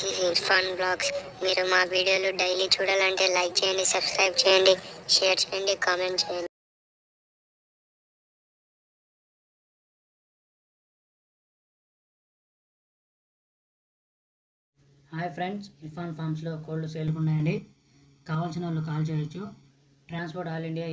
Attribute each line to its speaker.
Speaker 1: This is Irfan blogs మీరు మా వీడియోలు డైలీ చూడాలంటే లైక్ చేయండి సబ్స్క్రైబ్ చేయండి షేర్ చేయండి కామెంట్ చేయండి.
Speaker 2: హాయ్ ఫ్రెండ్స్ ఇర్ఫాన్ ఫార్మ్స్లో కోల్డ్ సేల్కి ఉన్నాయండి. కావాల్సిన వాళ్ళు కాల్ చేయొచ్చు. Transport all India